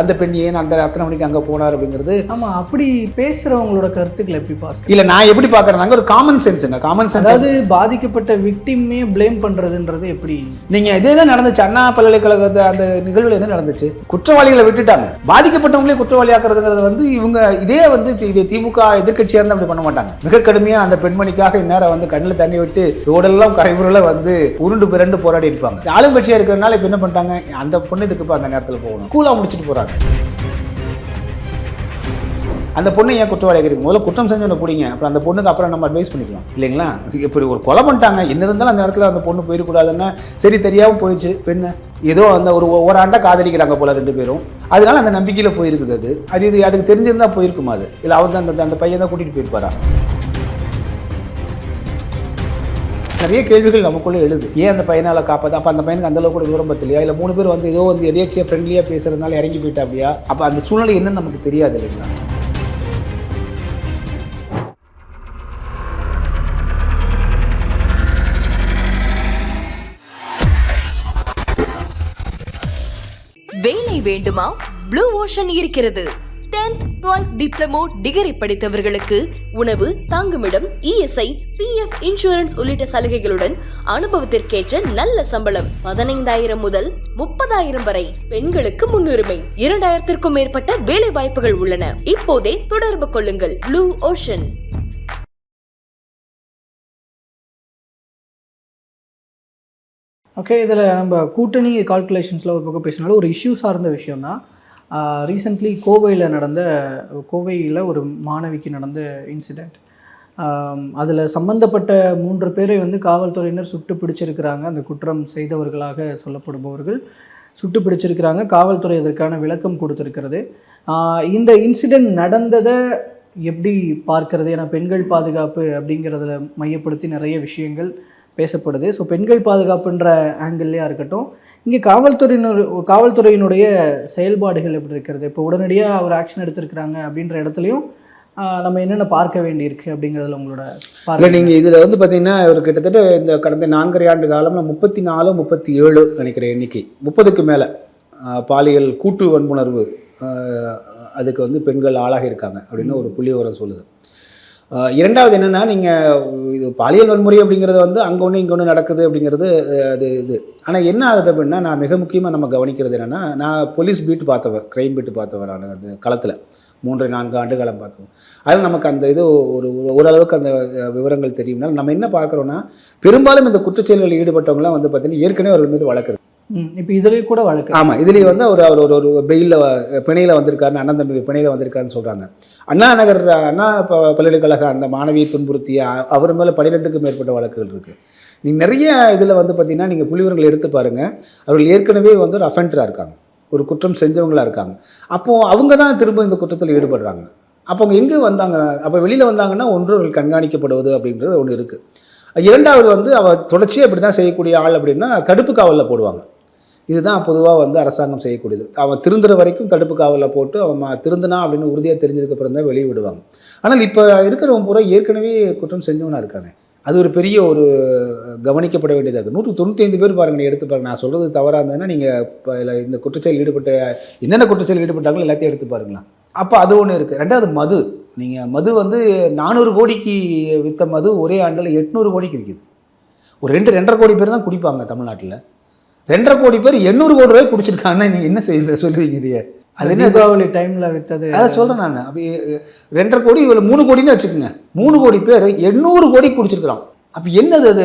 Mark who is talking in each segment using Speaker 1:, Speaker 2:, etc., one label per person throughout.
Speaker 1: அந்த பெண் ஏன் அந்த அத்தனை மணிக்கு அங்கே போனார் அப்படிங்கிறது
Speaker 2: ஆமா அப்படி பேசுறவங்களோட கருத்துக்களை எப்படி பார்க்க?
Speaker 1: இல்லை நான் எப்படி பார்க்குறேனாங்க ஒரு காமன் சென்ஸுங்க காமன் சென்ஸ்
Speaker 2: அதாவது பாதிக்கப்பட்ட விக்டிமே ப்ளேம் பண்றதுன்றது எப்படி?
Speaker 1: நீங்கள் இதே தான் நடந்துச்சு. அண்ணா பல்கலைக்கழகத்து அந்த நிகழ்வில் என்ன நடந்துச்சு? குற்றவாளிகளை விட்டுட்டாங்க. பாதிக்கப்பட்டவங்களே குற்றவாளி ஆக்குறதுங்கிறது வந்து இவங்க இதே வந்து இது திமுக எதிர்க்கட்சியாக இருந்தால் அப்படி பண்ண மாட்டாங்க. மிக கடுமையாக அந்த பெண்மணிக்காக இந்நேரம் வந்து கண்ணில் தண்ணி விட்டு ரோடெல்லாம் கரைபுரல வந்து உருண்டு பிறண்டு போராடி இருப்பாங்க ஆளுங்கட்சியாக இருக்கிறனால இப்போ என்ன பண்ணிட்டாங்க? அந்த பொண்ணு இதுக்கு இப்போ அந்த நேரத்தில் போகணும். கூலாக முடிச்சுட்டு போகிறாங்க அந்த பொண்ணை ஏன் குற்றவாளி ஆக்கிறீங்க முதல்ல குற்றம் செஞ்சவனை பிடிங்க. அப்புறம் அந்த பொண்ணுக்கு அப்புறம் நம்ம அட்வைஸ் பண்ணிக்கலாம். இல்லைங்களா? இப்படி ஒரு கொலை பண்ணிட்டாங்க. என்ன இருந்தாலும் அந்த இடத்துல அந்த பொண்ணு போயிடக்கூடாதுன்னா சரி தெரியாமல் போயிடுச்சு. பெண்ணு. ஏதோ அந்த ஒரு ஒரு காதலிக்கிறாங்க போல ரெண்டு பேரும். அதனால அந்த நம்பிக்கையில் போயிருக்குது அது. அது இது அதுக்கு தெரிஞ்சிருந்தா போயிருக்குமா அது? இல்லை அவர் தான் அந்த அந்த பையன் தான் கூட்டிகிட்டு போயிருப்பாரா? நிறைய கேள்விகள் நமக்குள்ளே எழுது. ஏன் அந்த பையனால் காப்பாற்று அப்போ அந்த பையனுக்கு அந்த அளவுக்கு கூட விவரம் பத்தலையா? இல்லை மூணு பேர் வந்து ஏதோ வந்து எதேச்சியாக ஃப்ரெண்ட்லியாக பேசுறதுனால இறங்கி போயிட்டா அப்படியா? அப்போ அந்த சூழ்நிலை என்னன்னு நமக்கு தெரியாது இல்லைங்களா?
Speaker 3: வேலை வேண்டுமா? ப்ளூ ஓஷன் இருக்கிறது. 10th 12th டிப்ளமோ டிகிரி படித்தவர்களுக்கு உணவு தங்குமிடம் இஎஸ்ஐ பிஎஃப் இன்சூரன்ஸ் உள்ளிட்ட சலுகைகளுடன் அனுபவத்திற்கேற்ற நல்ல சம்பளம் பதினைந்தாயிரம் முதல் முப்பதாயிரம் வரை பெண்களுக்கு முன்னுரிமை. இரண்டாயிரத்திற்கும் மேற்பட்ட வேலை வாய்ப்புகள் உள்ளன. இப்போதே தொடர்பு கொள்ளுங்கள். ப்ளூ ஓஷன்
Speaker 2: ஓகே இதில் நம்ம கூட்டணி கால்குலேஷன்ஸில் ஒரு பக்கம் பேசினாலும் ஒரு இஷ்யூ சார்ந்த விஷயம் தான் ரீசெண்ட்லி கோவையில் நடந்த கோவையில் ஒரு மாணவிக்கு நடந்த இன்சிடெண்ட் அதில் சம்பந்தப்பட்ட மூன்று பேரை வந்து காவல்துறையினர் சுட்டு பிடிச்சிருக்கிறாங்க. அந்த குற்றம் செய்தவர்களாக சொல்லப்படுபவர்கள் சுட்டு பிடிச்சிருக்கிறாங்க. காவல்துறை இதற்கான விளக்கம் கொடுத்துருக்கிறது. இந்த இன்சிடெண்ட் நடந்ததை எப்படி பார்க்கறது? ஏன்னா பெண்கள் பாதுகாப்பு அப்படிங்கிறதுல மையப்படுத்தி நிறைய விஷயங்கள் பேசப்படுது. ஸோ பெண்கள் பாதுகாப்புன்ற ஆங்கிள்லையாக இருக்கட்டும் இங்கே காவல்துறையினர் காவல்துறையினுடைய செயல்பாடுகள் எப்படி இருக்கிறது? இப்போ உடனடியாக ஒரு ஆக்ஷன் எடுத்திருக்கிறாங்க அப்படின்ற இடத்துலையும் நம்ம என்னென்ன பார்க்க வேண்டியிருக்கு அப்படிங்கிறதுல உங்களோட
Speaker 1: இல்லை நீங்கள் இதில் வந்து பார்த்தீங்கன்னா ஒரு கிட்டத்தட்ட இந்த கடந்த நான்கரை ஆண்டு காலம்ல முப்பத்தி நாலு முப்பத்தி ஏழு நினைக்கிற எண்ணிக்கை. முப்பதுக்கு மேலே பாலியல் கூட்டு வன்புணர்வு அதுக்கு வந்து பெண்கள் ஆளாகி இருக்காங்க அப்படின்னு ஒரு புள்ளி விவரம் சொல்லுது. இரண்டாவது என்னென்னா நீங்கள் இது பாலியல் வன்முறை அப்படிங்கிறது வந்து அங்கே ஒன்று இங்கே ஒன்று நடக்குது அப்படிங்கிறது அது இது. ஆனால் என்ன ஆகுது அப்படின்னா நான் மிக முக்கியமாக நம்ம கவனிக்கிறது என்னென்னா நான் போலீஸ் பீட் பார்த்தவன் க்ரைம் பீட் பார்த்தவன் நான் அந்த களத்தில் மூன்று நான்கு ஆண்டு காலம் பார்த்தோம் அதில் நமக்கு அந்த இது ஒரு ஒரு- ஓரளவுக்கு அந்த விவரங்கள் தெரியும்னால் நம்ம என்ன பார்க்குறோன்னா பெரும்பாலும் இந்த குற்றச்செயல்களில் ஈடுபட்டவங்களாம் வந்து பார்த்தீங்கன்னா ஏற்கனவே அவர்கள் மீது வழக்கு
Speaker 2: இப்போ இதுலேயே கூட வழக்கு.
Speaker 1: ஆமாம் இதுலேயே வந்து அவர் அவர் ஒரு ஒரு பெயிலில் பிணையில் வந்திருக்காருன்னு அண்ணன் தம்பி பிணையில் வந்திருக்காருன்னு சொல்கிறாங்க அண்ணா நகர் அண்ணா ப பல்கலைக்கழக அந்த மாணவியை துன்புறுத்திய அவர் மேலே பன்னிரெண்டுக்கும் மேற்பட்ட வழக்குகள் இருக்குது நீங்கள் நிறைய இதில் வந்து பார்த்தீங்கன்னா நீங்கள் புலிவர்களை எடுத்து பாருங்கள் அவர்கள் ஏற்கனவே வந்து ஒரு அஃபெண்டராக இருக்காங்க. ஒரு குற்றம் செஞ்சவங்களாக இருக்காங்க. அப்போது அவங்க தான் திரும்ப இந்த குற்றத்தில் ஈடுபடுறாங்க. அப்போ அவங்க எங்கே வந்தாங்க? அப்போ வெளியில் வந்தாங்கன்னா ஒன்று அவர்கள் கண்காணிக்கப்படுவது அப்படின்றது ஒன்று இருக்குது இரண்டாவது வந்து அவள் தொடர்ச்சியாக இப்படி தான் செய்யக்கூடிய ஆள் அப்படின்னா தடுப்பு காவலில் போடுவாங்க. இதுதான் பொதுவாக வந்து அரசாங்கம் செய்யக்கூடியது. அவன் திருந்துற வரைக்கும் தடுப்பு காவலில் போட்டு அவன் ம- திருந்தினா அப்படின்னு உறுதியாக தெரிஞ்சதுக்கப்புறம் தான் வெளியே விடுவாங்க. ஆனால் இப்போ இருக்கிறவன் பூரா ஏற்கனவே குற்றம் செஞ்சவனாக இருக்கானே. அது ஒரு பெரிய ஒரு கவனிக்கப்பட வேண்டியதாக இருக்குது நூற்று தொண்ணூற்றி பேர் பாருங்க எடுத்து பாருங்க. நான் சொல்கிறது தவறாக இருந்ததுன்னா நீங்கள் இப்போ இதில் இந்த குற்றச்செயல் ஈடுபட்ட என்னென்ன குற்றச்செயல் ஈடுபட்டாங்களோ எல்லாத்தையும் எடுத்து பாருங்களேன். அப்போ அது ஒன்று இருக்குது ரெண்டாவது மது. நீங்கள் மது வந்து நானூறு கோடிக்கு விற்ற மது ஒரே ஆண்டில் எட்நூறு கோடிக்கு விற்கிது ஒரு ரெண்டு ரெண்டரை கோடி பேர் தான் குடிப்பாங்க தமிழ்நாட்டில். ரெண்டரை கோடி பேர் எண்ணூறு கோடி ரூபாய் குடிச்சிருக்காங்கன்னா நீங்கள் என்ன செய்ய சொல்லுவீங்க இதையே? அது என்ன
Speaker 2: தீபாவளி டைம்ல வித்தது
Speaker 1: அதை சொல்கிறேன் நான். அப்போ எ- ரெண்டரை கோடி இவ்வளோ மூணு கோடின்னு வச்சுக்கோங்க. மூணு கோடி பேர் எண்ணூறு கோடி குடிச்சிருக்கிறான் அப்போ என்னது அது?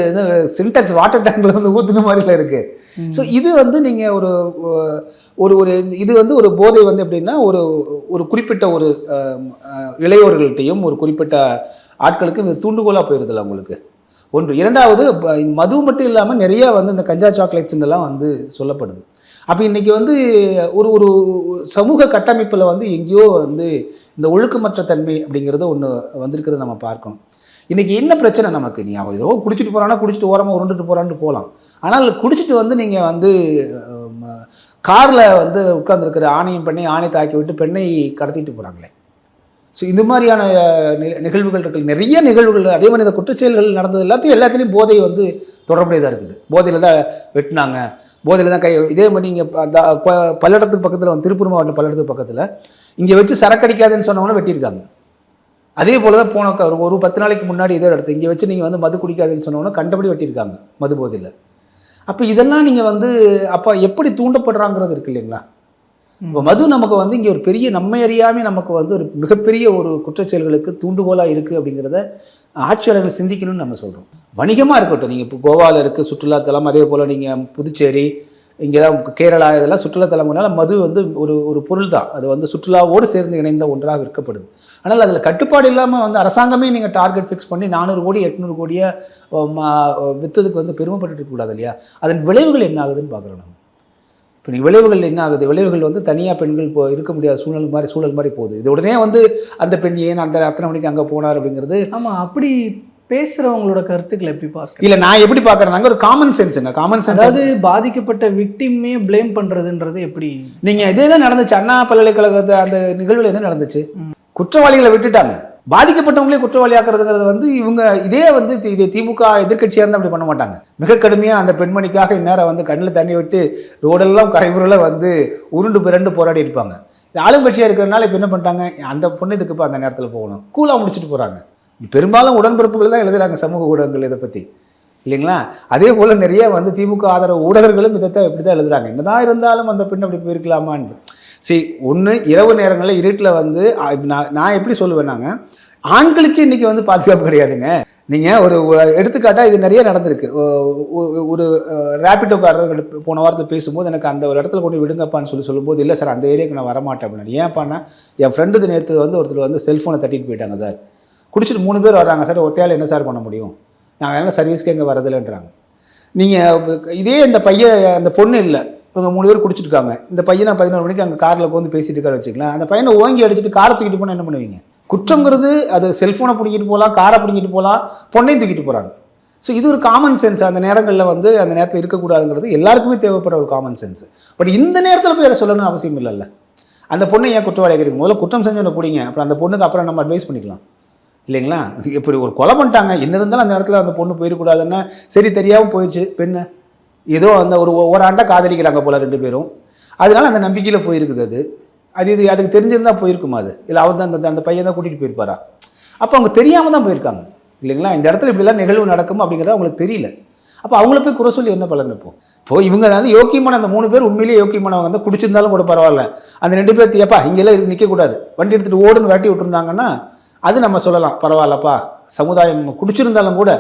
Speaker 1: சின்டாக்ஸ் வாட்டர் டேங்கில் வந்து ஊற்றுன மாதிரில இருக்குது. ஸோ இது வந்து நீங்கள் ஒரு ஒரு ஒரு இது வந்து ஒரு போதை வந்து எப்படின்னா ஒரு ஒரு குறிப்பிட்ட ஒரு இளையோர்கள்ட்டையும் ஒரு குறிப்பிட்ட ஆட்களுக்கு இது தூண்டுகோலாக போயிருதில்ல உங்களுக்கு? ஒன்று. இரண்டாவது மது மட்டும் இல்லாமல் நிறையா வந்து இந்த கஞ்சா சாக்லேட்ஸ் இதெல்லாம் வந்து சொல்லப்படுது. அப்போ இன்றைக்கி வந்து ஒரு ஒரு சமூக கட்டமைப்பில் வந்து எங்கேயோ வந்து இந்த ஒழுக்கமற்ற தன்மை அப்படிங்கிறது ஒன்று வந்திருக்கிறத நம்ம பார்க்கணும். இன்றைக்கி என்ன பிரச்சனை நமக்கு? நீ அவன் ஏதோ குடிச்சிட்டு போகிறானா குடிச்சிட்டு ஓரமாக உருண்டுட்டு போகிறான்னு போகலாம் ஆனால் குடிச்சிட்டு வந்து நீங்கள் வந்து காரில் வந்து உட்காந்துருக்கிற ஆணையம் பண்ணி ஆணை தாக்கி விட்டு பெண்ணை கடத்திட்டு போகிறாங்களே ஸோ இந்த மாதிரியான நிகழ்வுகள் இருக்குது நிறைய நிகழ்வுகள் அதே மாதிரி இந்த குற்றச்செயல்கள் நடந்தது எல்லாத்தையும் எல்லாத்துலேயும் போதை வந்து தொடர்புடையதாக இருக்குது. போதையில் தான் வெட்டினாங்க. போதையில் தான் கை இதே மாதிரி நீங்கள் அந்த பல்லடத்துக்கு பக்கத்தில் வந்து திருப்பூர் மாவட்டம் பல்லடத்துக்கு பக்கத்தில் இங்கே வச்சு சரக்கடிக்காதுன்னு சொன்னவொன்னே வெட்டியிருக்காங்க. அதே போல் தான் போன ஒரு ஒரு பத்து நாளைக்கு முன்னாடி இதே இடத்து இங்கே வச்சு நீங்கள் வந்து மது குடிக்காதுன்னு சொன்னோன்னா கண்டபடி வெட்டியிருக்காங்க மது போதையில். அப்போ இதெல்லாம் நீங்கள் வந்து அப்போ எப்படி தூண்டப்படுறாங்கிறது இருக்கு இல்லைங்களா? இப்போ மது நமக்கு வந்து இங்கே ஒரு பெரிய நம்மை அறியாமல் நமக்கு வந்து ஒரு மிகப்பெரிய ஒரு குற்றச்செயல்களுக்கு தூண்டுகோலாக இருக்குது அப்படிங்கிறத ஆட்சியாளர்கள் சிந்திக்கணும்னு நம்ம சொல்கிறோம் வணிகமாக இருக்கட்டும். நீங்கள் இப்போ கோவாவில் இருக்குது சுற்றுலாத்தலம் அதே போல் நீங்கள் புதுச்சேரி இங்கே தான் கேரளா இதெல்லாம் சுற்றுலாத்தலம்னால மது வந்து ஒரு ஒரு பொருள் தான். அது வந்து சுற்றுலாவோடு சேர்ந்து இணைந்த ஒன்றாக விற்கப்படுது ஆனால் அதில் கட்டுப்பாடு இல்லாமல் வந்து அரசாங்கமே நீங்கள் டார்கெட் ஃபிக்ஸ் பண்ணி நானூறு கோடி எட்நூறு கோடியை விற்றதுக்கு வந்து பெருமைப்பட்டுட்டு கூடாது இல்லையா? அதன் விளைவுகள் என்ன ஆகுதுன்னு பார்க்குறோம் நம்ம. இப்போ நீ விளைவுகள் என்ன ஆகுது? விளைவுகள் வந்து தனியாக பெண்கள் இப்போ இருக்க முடியாத சூழல் மாதிரி சூழல் மாதிரி போகுது. இது உடனே வந்து அந்த பெண் ஏன் அந்த அத்தனை மணிக்கு அங்கே போனார் அப்படிங்கிறது
Speaker 2: ஆமா அப்படி பேசுறவங்களோட கருத்துக்களை எப்படி பார்க்க
Speaker 1: இல்லை நான் எப்படி பார்க்குறேனாங்க ஒரு காமன் சென்ஸுங்க காமன் சென்ஸ்
Speaker 2: அதாவது பாதிக்கப்பட்ட விக்டிமே ப்ளேம் பண்றதுன்றது எப்படி?
Speaker 1: நீங்கள் இதே தான் நடந்துச்சு. அண்ணா பல்கலைக்கழகத்து அந்த நிகழ்வில் என்ன நடந்துச்சு? குற்றவாளிகளை விட்டுட்டாங்க. பாதிக்கப்பட்டவங்களே குற்றவாளியாக்குறதுங்கிறது வந்து இவங்க இதே வந்து இதே இது திமுக எதிர்க்கட்சியாக இருந்தால் அப்படி பண்ண மாட்டாங்க. மிக கடுமையாக அந்த பெண்மணிக்காக இந்நேரம் வந்து கண்ணில் தண்ணி விட்டு ரோடெல்லாம் கரைபுரில் வந்து உருண்டு பிறண்டு போராடி இருப்பாங்க. இது ஆளுங்கட்சியாக இருக்கிறதுனால இப்போ என்ன பண்ணிட்டாங்க? அந்த பொண்ணு இதுக்கு இப்போ அந்த நேரத்தில் போகணும். கூலாக முடிச்சுட்டு போகிறாங்க பெரும்பாலும் உடன்பிறப்புகள் தான் எழுதுறாங்க சமூக ஊடகங்கள் இதை பற்றி இல்லைங்களா? அதே போல் நிறைய வந்து திமுக ஆதரவு ஊடகர்களும் இதை தான் இப்படி தான் எழுதுறாங்க. என்னதான் இருந்தாலும் அந்த பெண் அப்படி போயிருக்கலாமான்னு. சரி ஒன்று இரவு நேரங்களில் இருட்டில் வந்து நான் நான் எப்படி சொல்லுவேன்னாங்க ஆண்களுக்கு இன்றைக்கி வந்து பாதுகாப்பு கிடையாதுங்க. நீங்கள் ஒரு எடுத்துக்காட்டாக இது நிறைய நடந்திருக்கு. ஒரு ரேபிட்டோக்காரர் போன வாரத்தில் பேசும்போது எனக்கு அந்த ஒரு இடத்துல கொண்டு விடுங்கப்பான்னு சொல்லி சொல்லும்போது இல்லை சார் அந்த ஏரியாவுக்கு நான் வரமாட்டேன் அப்படின்னு ஏன்ப்பாண்ணா என் ஃப்ரெண்டு நேற்று வந்து ஒருத்தர் வந்து செல்ஃபோனை தட்டிட்டு போயிட்டாங்க சார். குடிச்சிட்டு மூணு பேர் வர்றாங்க. சார் ஒத்தையால் என்ன சார் பண்ண முடியும்? நாங்கள் என்ன சர்வீஸ்க்கு எங்கே வரதில்லைன்றாங்க நீங்கள் இதே இந்த பையன் அந்த பொண்ணு இல்லை. இவங்க மூணு பேர் குடிச்சிருக்காங்க இருக்காங்க இந்த பையனை பதினோரு மணிக்கு அங்கே காரில் உட்காந்து பேசிட்டு இருக்காரு வச்சுக்கலாம் அந்த பையனை ஓங்கி அடிச்சுட்டு காரை தூக்கிட்டு போனால் என்ன பண்ணுவீங்க? குற்றங்கிறது அது செல்ஃபோனை பிடிங்கிட்டு போகலாம் காரை பிடிங்கிட்டு போகலாம் பொண்ணையும் தூக்கிட்டு போகிறாங்க ஸோ இது ஒரு காமன் சென்ஸ் அந்த நேரங்களில் வந்து அந்த நேரத்தில் இருக்கக்கூடாதுங்கிறது எல்லாருக்குமே தேவைப்படுற ஒரு காமன் சென்ஸ் பட் இந்த நேரத்தில் போய் அதை சொல்லணும்னு அவசியம் இல்லைல்ல. அந்த பொண்ணை ஏன் குற்றவாளி ஆகிறீங்க முதல்ல குற்றம் செஞ்சவனை பிடிங்க. அப்புறம் அந்த பொண்ணுக்கு அப்புறம் நம்ம அட்வைஸ் பண்ணிக்கலாம். இல்லைங்களா? இப்படி ஒரு கொலை பண்ணிட்டாங்க. என்ன இருந்தாலும் அந்த இடத்துல அந்த பொண்ணு போயிடக்கூடாதுன்னா சரி தெரியாமல் போயிடுச்சு. பெண்ணை. ஏதோ அந்த ஒரு ஓராண்டாக காதலிக்கிறாங்க போல ரெண்டு பேரும். அதனால அந்த நம்பிக்கையில் போயிருக்குது அது. அது இது அதுக்கு தெரிஞ்சிருந்தா போயிருக்குமா அது? இல்லை அவர் தான் அந்த அந்த பையன் தான் கூட்டிகிட்டு போயிருப்பாரா? அப்போ அவங்க தெரியாமல் தான் போயிருக்காங்க. இல்லைங்களா? இந்த இடத்துல இப்படிலாம் நிகழ்வு நடக்கும் அப்படிங்கிறது அவங்களுக்கு தெரியல. அப்போ அவங்கள போய் குறை சொல்லி என்ன பலன் இப்போ இப்போ இவங்க வந்து யோக்கியமான அந்த மூணு பேர் உண்மையிலேயே யோக்கியமானவங்க வந்து குடிச்சிருந்தாலும் கூட பரவாயில்ல. அந்த ரெண்டு பேர் ஏப்பா இங்கெல்லாம் நிற்கக்கூடாது வண்டி எடுத்துகிட்டு ஓடுன்னு வாட்டி விட்டுருந்தாங்கன்னா அது நம்ம சொல்லலாம். பரவாயில்லப்பா. சமுதாயம் குடிச்சிருந்தாலும் கூட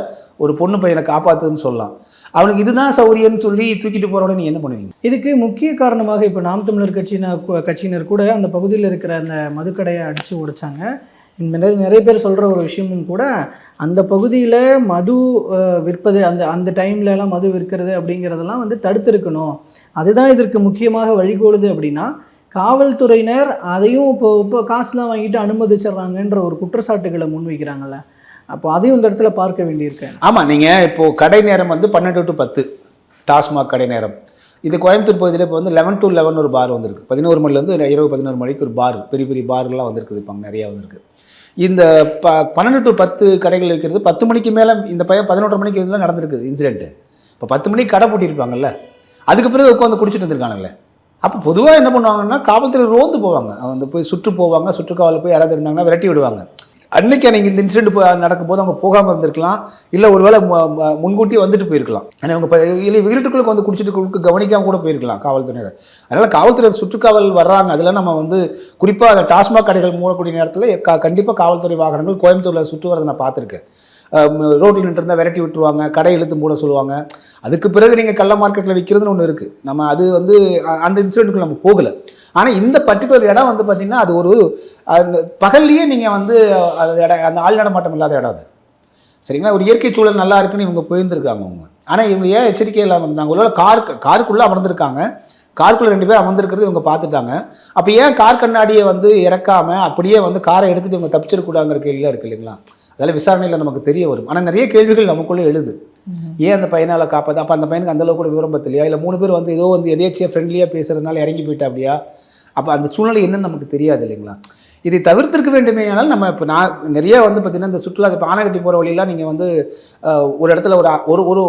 Speaker 1: ஒரு பொண்ணு பையனை காப்பாற்றுன்னு சொல்லலாம். அவனுக்கு இதுதான் சௌரியம்னு சொல்லி தூக்கிட்டு போகிறோட நீ என்ன பண்ணுவீங்க?
Speaker 2: இதுக்கு முக்கிய காரணமாக இப்போ நாம் தமிழர் கட்சியினர் கட்சியினர் கூட அந்த பகுதியில் இருக்கிற அந்த மதுக்கடையை அடித்து உடைச்சாங்க. இந்த நிறைய நிறைய பேர் சொல்கிற ஒரு விஷயமும் கூட அந்த பகுதியில் மது விற்பது அந்த அந்த டைம்லலாம் மது விற்கிறது அப்படிங்கிறதெல்லாம் வந்து தடுத்திருக்கணும். அதுதான் இதற்கு முக்கியமாக வழிகோலுது அப்படின்னா காவல்துறையினர் அதையும் இப்போ இப்போ காசுலாம் வாங்கிட்டு அனுமதிச்சிடுறாங்கன்ற ஒரு குற்றச்சாட்டுகளை முன்வைக்கிறாங்கல்ல. அப்போ அதையும் இந்த இடத்துல பார்க்க வேண்டியிருக்கு
Speaker 1: ஆமாம் நீங்கள் இப்போது கடை நேரம் வந்து பன்னெண்டு டு பத்து டாஸ்மாக் கடை நேரம். இது கோயம்புத்தூர் பகுதியில் இப்போ வந்து லெவன் டு லெவன் ஒரு பார் வந்திருக்கு. பதினோரு மணிலேருந்து இரவு பதினோரு மணிக்கு ஒரு பார் பெரிய பெரிய பார்லாம் வந்திருக்குது இப்போ நிறையா வந்திருக்கு. இந்த ப பன்னெண்டு டு பத்து கடைகள் இருக்கிறது பத்து மணிக்கு மேலே இந்த பையன் பதினொன்றரை மணிக்கு இதெல்லாம் நடந்திருக்குது இன்சிடென்ட்டு இப்போ பத்து மணிக்கு கடை பூட்டியிருப்பாங்கல்ல அதுக்கு பிறகு உட்காந்து குடிச்சிட்டு இருந்திருக்காங்கல்ல அப்போ பொதுவாக என்ன பண்ணுவாங்கன்னா காவல்துறை ரோந்து போவாங்க. அவங்க போய் சுற்று போவாங்க சுற்றுக்காவலில் போய் யாராவது இருந்தாங்கன்னா விரட்டி விடுவாங்க. அன்னைக்கு எனக்கு இந்த இன்சிடென்ட் நடக்கும்போது அவங்க போகாமல் இருந்திருக்கலாம். இல்லை ஒருவேளை முன்கூட்டியே வந்துட்டு போயிருக்கலாம். ஆனால் அவங்க இல்லை வீட்டுக்குள்ளே வந்து குடிச்சிட்டு குறுக்கு கவனிக்காம கூட போயிருக்கலாம் காவல்துறையினர். அதனால் காவல்துறை சுற்றுக்காவல் வர்றாங்க. அதில் நம்ம வந்து குறிப்பாக அந்த டாஸ்மாக் கடைகள் மூடக்கூடிய நேரத்தில் க கண்டிப்பாக காவல்துறை வாகனங்கள் கோயம்புத்தூரில் சுற்று வரதை நான் பார்த்துருக்கேன். ரோட்டில் நின்றுருந்தால் விரட்டி விட்டுருவாங்க கடை இழுத்து மூட சொல்லுவாங்க. அதுக்கு பிறகு நீங்கள் கள்ள மார்க்கெட்டில் விற்கிறதுன்னு ஒன்று இருக்குது நம்ம அது வந்து அந்த இன்சிடென்ட்டுக்கு நம்ம போகலை. ஆனால் இந்த பர்டிகுலர் இடம் வந்து பார்த்திங்கன்னா அது ஒரு அந்த பகல்லையே நீங்கள் வந்து அது இடம் அந்த ஆள் நடமாட்டம் இல்லாத இடம் அது. சரிங்களா? ஒரு இயற்கை சூழல் நல்லா இருக்குன்னு இவங்க போயிருந்துருக்காங்க அவங்க. ஆனால் இவங்க ஏன் எச்சரிக்கை இல்லாமல் இருந்தாங்க? உள்ள கார் காருக்குள்ளே அமர்ந்திருக்காங்க. காருக்குள்ளே ரெண்டு பேர் அமர்ந்திருக்கிறது இவங்க பார்த்துட்டாங்க. அப்போ ஏன் கார் கண்ணாடியை வந்து இறக்காமல் அப்படியே வந்து காரை எடுத்துகிட்டு இவங்க தப்பிச்சிடக்கூடாங்கிற கேள்வியில் இருக்கு இல்லைங்களா? அதெல்லாம் விசாரணையில் நமக்கு தெரிய வரும். ஆனால் நிறைய கேள்விகள் நமக்குள்ளே எழுது. ஏன் அந்த பையனால் காப்பாற்று அப்போ அந்த பையனுக்கு அந்த அளவுக்கு கூட விவரம் பத்தலையா? இல்லை மூணு பேர் வந்து ஏதோ வந்து எதேச்சியாக ஃப்ரெண்ட்லியாக பேசுறதுனால இறங்கி போயிட்டா அப்படியா? அப்போ அந்த சூழ்நிலை என்னன்னு நமக்கு தெரியாது இல்லைங்களா? இதை தவிர்த்திருக்க வேண்டுமே ஆனால் நம்ம இப்போ நான் நிறைய வந்து பார்த்தீங்கன்னா இந்த சுற்றுலா இப்போ ஆனைக்கட்டி போகிற வழியெல்லாம் நீங்கள் வந்து ஒரு இடத்துல ஒரு ஒரு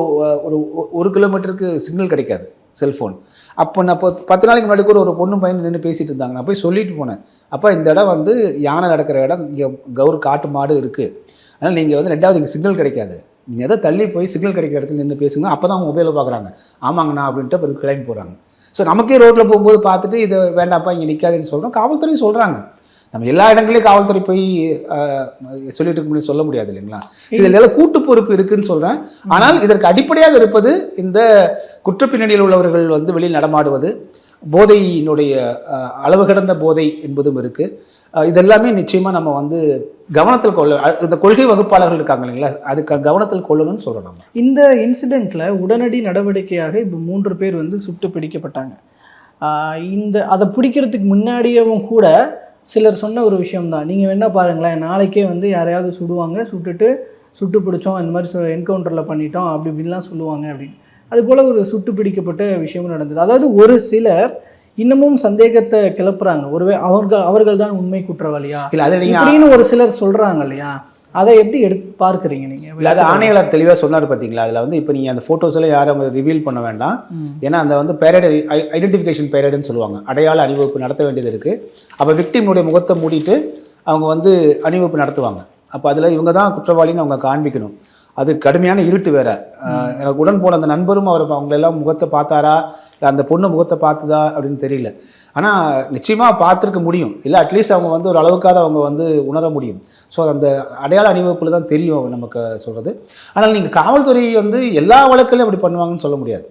Speaker 1: ஒரு ஒரு கிலோமீட்டருக்கு சிக்னல் கிடைக்காது. செல்ஃபோன். அப்போ நான் இப்போ பத்து நாளைக்கு முன்னாடி கூட ஒரு பொண்ணு பையன் நின்று பேசிட்டு இருந்தாங்க. நான் போய் சொல்லிட்டு போனேன். அப்போ இந்த இடம் வந்து யானை நடக்கிற இடம். இங்கே கௌர் காட்டு மாடு இருக்குது அதனால் நீங்கள் வந்து ரெண்டாவது இங்கே சிக்னல் கிடைக்காது. நீங்கள் எதை தள்ளி போய் சிக்னல் கிடைக்கிற இடத்துல நின்று பேசுங்க. அப்போ தான் மொபைலில் பார்க்குறாங்க ஆமாங்கண்ணா அப்படின்ட்டு அப்புறம் கிளம்பி போகிறாங்க ஸோ நமக்கே ரோட்டில் போகும்போது பார்த்துட்டு இது வேண்டாப்பா இங்கே நிற்காதுன்னு சொல்கிறோம் காவல்துறை சொல்கிறாங்க நம்ம எல்லா இடங்களையும் காவல்துறை போய் சொல்லிட்டு இருக்க முடியும் சொல்ல முடியாது இல்லைங்களா? இதில் கூட்டு பொறுப்பு இருக்குன்னு சொல்கிறேன் ஆனால் இதற்கு அடிப்படையாக இருப்பது இந்த குற்றப்பின்னணியில் உள்ளவர்கள் வந்து வெளியில் நடமாடுவது போதையினுடைய அளவு கடந்த போதை என்பதும் இருக்குது இதெல்லாமே நிச்சயமாக நம்ம வந்து கவனத்தில் கொள்ள இந்த கொள்கை வகுப்பாளர்கள் இருக்காங்க இல்லைங்களா அதுக்கு கவனத்தில் கொள்ளணும்னு சொல்லணும்
Speaker 2: இந்த இன்சிடெண்ட்டில் உடனடி நடவடிக்கையாக இப்போ மூன்று பேர் வந்து சுட்டு பிடிக்கப்பட்டாங்க. இந்த அதை பிடிக்கிறதுக்கு முன்னாடியவும் கூட சிலர் சொன்ன ஒரு விஷயம்தான். நீங்கள் வேணால் பாருங்களேன் நாளைக்கே வந்து யாரையாவது சுடுவாங்க சுட்டுட்டு சுட்டு பிடிச்சோம் இந்த மாதிரி என்கவுண்டரில் பண்ணிட்டோம் அப்படி இப்படின்லாம் சொல்லுவாங்க அப்படின்னு. அது போல் ஒரு சுட்டு பிடிக்கப்பட்ட விஷயமும் நடந்தது. அதாவது ஒரு சிலர் இன்னமும் சந்தேகத்தை கிளப்புறாங்க. ஒருவே அவர்கள் அவர்கள் தான் உண்மை குற்றவாளியா?
Speaker 1: இல்லை அதை நீங்கள்
Speaker 2: ஒரு சிலர் சொல்றாங்க இல்லையா? அதை எப்படி எடுத்து பார்க்குறீங்க நீங்க?
Speaker 1: இல்லை அது ஆணையாளர் தெளிவாக சொன்னார் பார்த்தீங்களா அதில் வந்து இப்போ நீங்கள் அந்த ஃபோட்டோஸ் எல்லாம் யாரும் ரிவீல் பண்ண வேண்டாம். ஏன்னா அந்த வந்து பேரட் ஐடென்டிஃபிகேஷன் பேரடுன்னு சொல்லுவாங்க. அடையாள அணிவகுப்பு நடத்த வேண்டியது இருக்குது அப்போ விக்டிமுடைய முகத்தை மூடிட்டு அவங்க வந்து அணிவகுப்பு நடத்துவாங்க. அப்போ அதில் இவங்க தான் குற்றவாளின்னு அவங்க காண்பிக்கணும். அது கடுமையான இருட்டு வேற. எனக்கு உடன் போன அந்த நண்பரும் அவர் அவங்களெல்லாம் முகத்தை பார்த்தாரா? இல்லை அந்த பொண்ணு முகத்தை பார்த்துதா? அப்படின்னு தெரியல. ஆனால் நிச்சயமாக பார்த்துருக்க முடியும். இல்லை அட்லீஸ்ட் அவங்க வந்து ஒரு அளவுக்காக அவங்க வந்து உணர முடியும். ஸோ அந்த அடையாள அணிவகுப்பில் தான் தெரியும் நமக்கு சொல்கிறது ஆனால் நீங்கள் காவல்துறை வந்து எல்லா வழக்குலையும் அப்படி பண்ணுவாங்கன்னு சொல்ல முடியாது.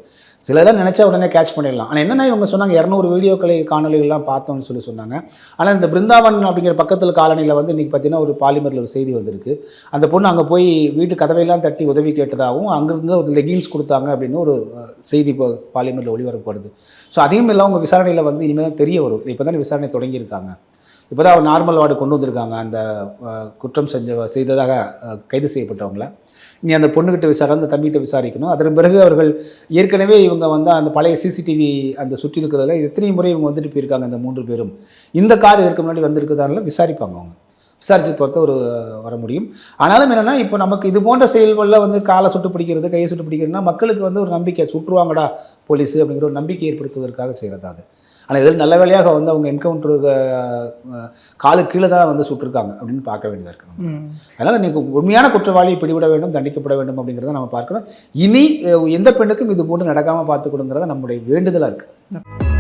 Speaker 1: சிலதெல்லாம் நினச்சா உடனே கேட்ச் பண்ணிடலாம். ஆனால் என்னென்ன இவங்க சொன்னாங்க இரநூறு வீடியோக்களை காணொலிகள்லாம் பார்த்தோம்னு சொல்லி சொன்னாங்க. ஆனால் இந்த பிருந்தாவன் அப்படிங்கிற பக்கத்தில் காலனியில் வந்து இன்றைக்கி பார்த்தீங்கன்னா ஒரு பாலிமரில் ஒரு செய்தி வந்திருக்கு. அந்த பொண்ணு அங்கே போய் வீட்டு கதவையெல்லாம் தட்டி உதவி கேட்டதாகவும் அங்கேருந்து ஒரு லெகின்ஸ் கொடுத்தாங்க அப்படின்னு ஒரு செய்தி இப்போ பாலிமரில் ஒளிபரப்படுது ஸோ அதையும் எல்லாம் அவங்க விசாரணையில் வந்து இனிமேல் தான் தெரிய வரும். இப்போ தானே விசாரணை தொடங்கியிருக்காங்க. இப்போ தான் நார்மல் வார்டு கொண்டு வந்திருக்காங்க. அந்த குற்றம் செஞ்ச செய்ததாக கைது செய்யப்பட்டவங்கள. நீ அந்த பொண்ணுகிட்ட விசாரி அந்த தம்பிகிட்ட விசாரிக்கணும். அதன் பிறகு அவர்கள் ஏற்கனவே இவங்க வந்து அந்த பழைய சிசிடிவி அந்த சுற்றி இருக்கிறதுல எத்தனை முறை இவங்க வந்துட்டு போயிருக்காங்க அந்த மூன்று பேரும். இந்த கார் இதற்கு முன்னாடி வந்திருக்கிறதால விசாரிப்பாங்க அவங்க. விசாரிச்சு பொறுத்த ஒரு வர முடியும். ஆனாலும் என்னென்னா இப்போ நமக்கு இது போன்ற செயல்களில் வந்து காலை சுட்டு பிடிக்கிறது கையை சுட்டு பிடிக்கிறதுனா மக்களுக்கு வந்து ஒரு நம்பிக்கை சுற்றுவாங்கடா போலீஸ் அப்படிங்கிற ஒரு நம்பிக்கை ஏற்படுத்துவதற்காக செய்கிறது அது. ஆனால் இதில் நல்ல வேலையாக வந்து அவங்க என்கவுண்டருக்கு காலு கீழே தான் வந்து சுட்டிருக்காங்க அப்படின்னு பார்க்க வேண்டியதாக இருக்கு
Speaker 2: ம்.
Speaker 1: அதனால் நீங்கள் உண்மையான குற்றவாளியை பிடிவிட வேண்டும் தண்டிக்கப்பட வேண்டும் அப்படிங்கிறத நம்ம பார்க்கணும். இனி எந்த பெண்ணுக்கும் இது போன்று நடக்காமல் பார்த்துக்கணுங்கிறத நம்முடைய வேண்டுதலாக இருக்குது